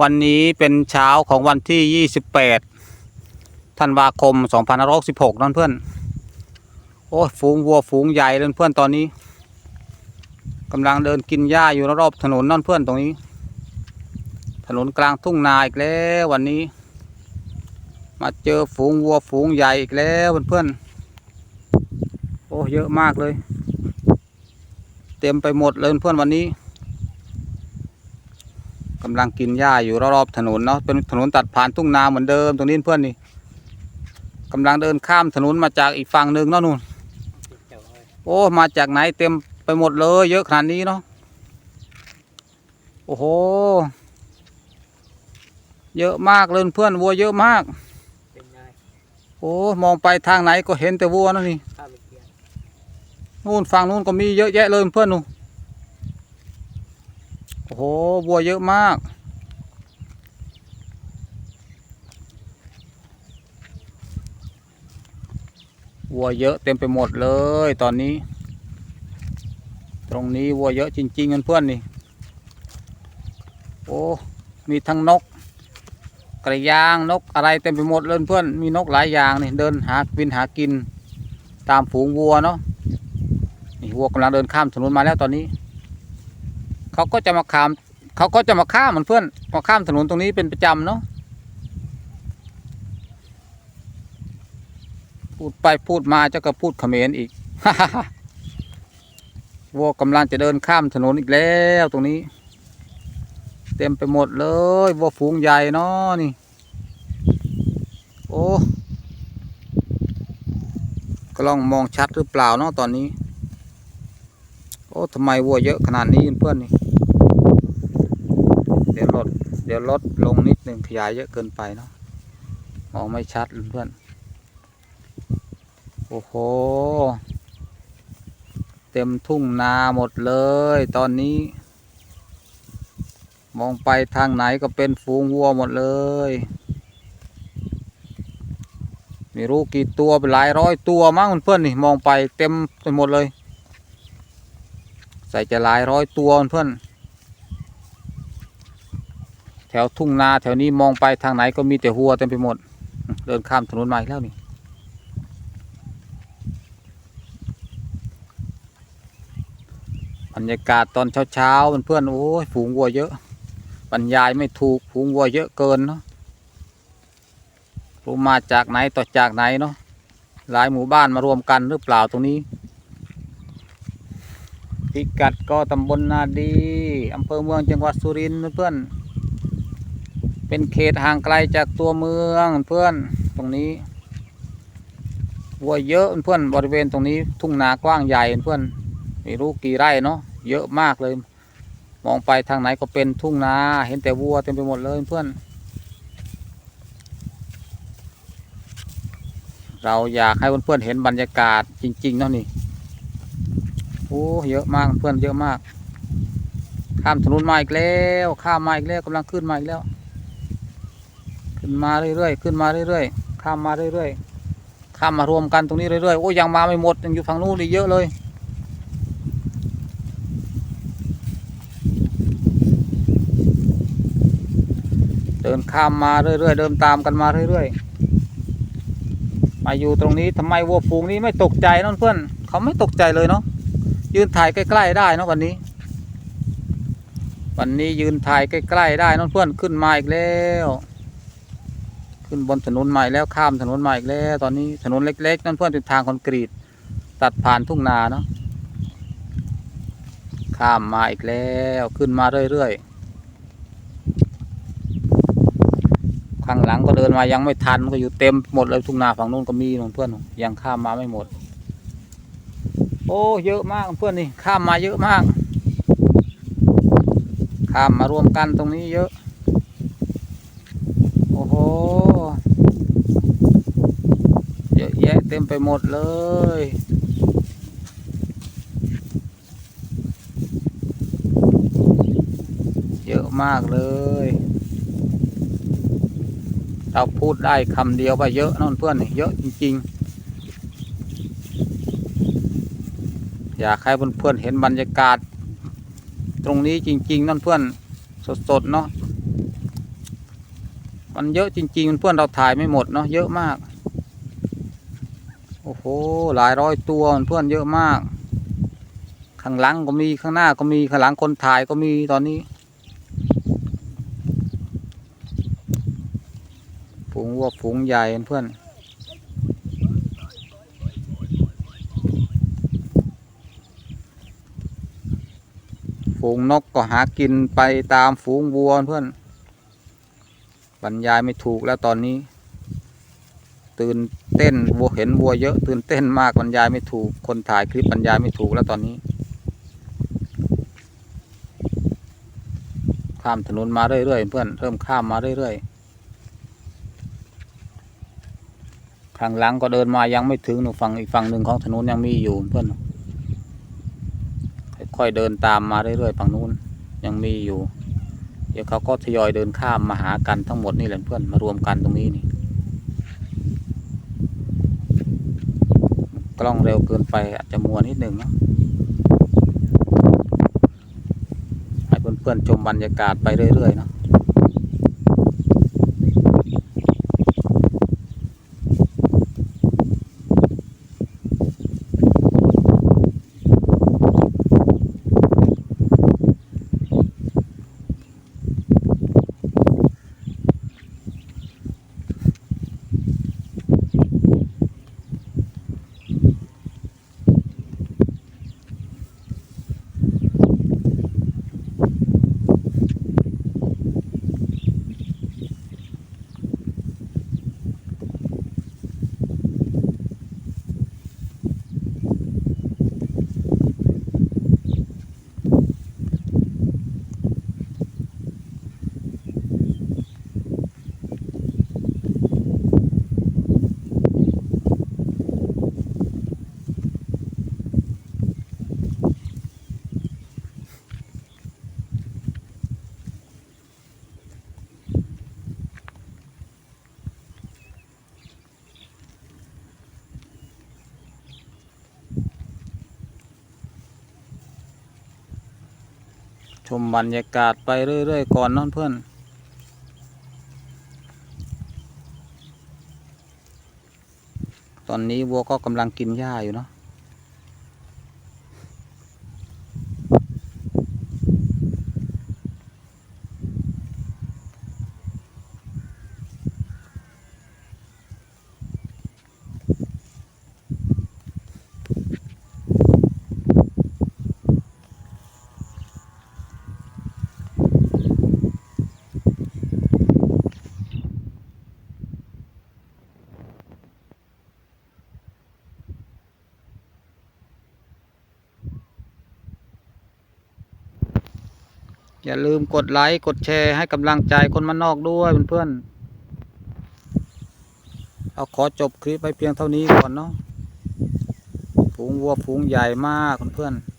วันนี้เป็นเช้าของวันที่ 28 ธันวาคม 2566นั่นเพื่อน โอ้ฝูงวัวฝูงใหญ่เลยเพื่อนตอนนี้กำลังเดินกินหญ้าอยู่รอบถนนนั่นเพื่อนตรงนี้ ถนนกลางทุ่งนาอีกแล้ววันนี้ มาเจอฝูงวัวฝูงใหญ่อีกแล้วเพื่อนๆโอ้เยอะมากเลย เต็มไปหมดเลยเพื่อนวันนี้ กำลังกินหญ้าอยู่รอบๆถนนเนาะเป็นถนนตัดผ่านทุ่งนาเหมือนเดิมตรงนี้เพื่อนนี่กำลังเดินข้ามถนนมาจากอีกฝั่งหนึ่งเนาะนู่นโอ้มาจากไหนเต็มไปหมดเลย เยอะขนาดนี้เนาะโอ้โห เยอะมากเลยเพื่อนวัวเยอะมากเป็นไงโอ้มองไปทางไหนก็เห็นแต่วัวนั่นนี่ข้าวไปเกียร์นู่นฝั่งนู่นก็มีเยอะแยะเลยเพื่อนนู่น โอ้โหวัวเยอะมาก วัวเยอะเต็มไปหมดเลยตอนนี้ ตรงนี้วัวเยอะจริงๆเพื่อนๆนี่ โอ้ มีทั้งนก กระยางนกอะไรเต็มไปหมดเลยเพื่อน มีนกหลายอย่างนี่เดินหาวินหากิน ตามฝูงวัวเนาะ นี่วัวกำลังเดินข้ามถนนมาแล้วตอนนี้ เขาก็จะมาข้ามเขาก็จะมาข้ามเหมือนเพื่อนมาข้ามถนนตรงนี้เป็นประจำเนาะพูดไปพูดมาเจ้าก็พูดเขมรอีกวัวกำลังจะเดินข้ามถนนอีกแล้วตรงนี้ เต็มไปหมดเลยวัวฝูงใหญ่เนาะนี่ โอ้กล้องมองชัดหรือเปล่าเนาะตอนนี้ โอ้ทำไมวัวเยอะขนาดนี้เพื่อนนี่ เดี๋ยวลดเดี๋ยวลดลงนิดหนึ่งขยายเยอะเกินไปเนาะมองไม่ชัดเพื่อนโอ้โห เต็มทุ่งนาหมดเลย ตอนนี้ มองไปทางไหนก็เป็นฝูงวัวหมดเลยไม่รู้กี่ตัวเป็นหลายร้อยตัวมั้งเพื่อนนี่มองไปเต็มไปหมดเลย ใส่จะหลายร้อยตัวเพื่อน ถวทุ่งนาแถวนี้มองไปทางไหนก็มีแต่หัวเต็มไปหมด เดินข้ามถนนมาอีกแล้วนี่บรรยากาศตอนเช้าๆเพื่อนโอ้ยฝูงวัวเยอะ บรรยายไม่ถูกฝูงวัวเยอะเกินเนาะรู้มาจากไหนต่อจากไหนเนาะหลายหมู่บ้านมารวมกันหรือเปล่าตรงนี้ พิกัดก็ตำบลนาดีอำเภอเมืองจังหวัดสุรินทร์เพื่อน เป็นเขตห่างไกลจากตัวเมืองเพื่อนตรงนี้วัวเยอะเพื่อนบริเวณตรงนี้ทุ่งนากว้างใหญ่เพื่อนไม่รู้กี่ไร่เนาะเยอะมากเลย มองไปทางไหนก็เป็นทุ่งนาเห็นแต่วัวเต็มไปหมดเลยเพื่อน เราอยากให้เพื่อนๆเห็นบรรยากาศจริงๆเนาะนี่โอ้เยอะมากเพื่อนเยอะมากข้ามถนนมาอีกแล้วข้ามมาอีกแล้วกำลังขึ้นมาอีกแล้ว ขึ้นมาเรื่อยๆขึ้นมาเรื่อยๆข้ามมาเรื่อยๆข้ามมารวมกันตรงนี้เรื่อยๆโอ้ยังมาไม่หมดยังอยู่ฝั่งนู้นอีกเยอะเลยเดินข้ามมาเรื่อยๆเดินตามกันมาเรื่อยๆ มาอยู่ตรงนี้ทำไมวัวฝูงนี้ไม่ตกใจนั่นเพื่อนเขาไม่ตกใจเลยเนาะยืนถ่ายใกล้ๆได้เนาะวันนี้ วันนี้ยืนถ่ายใกล้ๆได้น้องเพื่อนขึ้นมาอีกแล้ว ขึ้นบนถนนใหม่แล้วข้ามถนนใหม่อีกแล้ว ตอนนี้ถนนเล็ก ๆ นั่นเพื่อนเป็นทางคอนกรีต ตัดผ่านทุ่งนาเนาะข้ามมาอีกแล้วขึ้นมาเรื่อยๆข้างหลังก็เดินมายังไม่ทันก็อยู่เต็มหมดเลยทุ่งนาฝั่งนู้นก็มีน้องเพื่อนยังข้ามมาไม่หมด โอ้เยอะมากเพื่อนนี่ข้ามมาเยอะมาก ข้ามมารวมกันตรงนี้เยอะ โอ้โห เต็มไปหมดเลย เยอะมากเลย เราพูดได้คำเดียวว่าเยอะนั่นเพื่อนนี่เยอะจริง ๆ อยากให้เพื่อนๆเห็นบรรยากาศ ตรงนี้จริง ๆ นั่นเพื่อนสดๆเนาะมันเยอะจริงๆเพื่อนเราถ่ายไม่หมดเนาะเยอะมาก โอ้โห หลายร้อยตัวเพื่อนเยอะมาก ข้างหลังก็มีข้างหน้าก็มีข้างหลังคนถ่ายก็มีตอนนี้ฝูงวัวฝูงใหญ่เพื่อนฝูงนกก็หากินไปตามฝูงวัวเพื่อนบรรยายไม่ถูกแล้วตอนนี้ ตื่นเต้นวัวเห็นวัวเยอะตื่นเต้นมากบรรยายไม่ถูกคนถ่ายคลิปบรรยายไม่ถูกแล้วตอนนี้ ข้ามถนนมาเรื่อยๆเพื่อนเริ่มข้ามมาเรื่อยๆข้างหลังก็เดินมายังไม่ถึงหนูฝั่งอีกฝั่งหนึ่งของถนนยังมีอยู่เพื่อนค่อยๆเดินตามมาเรื่อยๆฝั่งนู้นยังมีอยู่ เดี๋ยวเขาก็ทยอยเดินข้ามมาหากันทั้งหมดนี่แหละเพื่อนมารวมกันตรงนี้นี่ กล้องเร็วเกินไปอาจจะมัวนิดหนึ่งเนาะให้เพื่อนๆชมบรรยากาศไปเรื่อยๆเนาะ ชมบรรยากาศไปเรื่อย ๆ ก่อนเนาะเพื่อน ตอนนี้วัวก็กำลังกินหญ้าอยู่เนาะ อย่าลืมกดไลค์ กดแชร์ให้กำลังใจคนมานนอกด้วยเพื่อนๆ เอาขอจบคลิปไปเพียงเท่านี้ก่อนเนาะ ฝูงวัวฝูงใหญ่มากเพื่อนๆ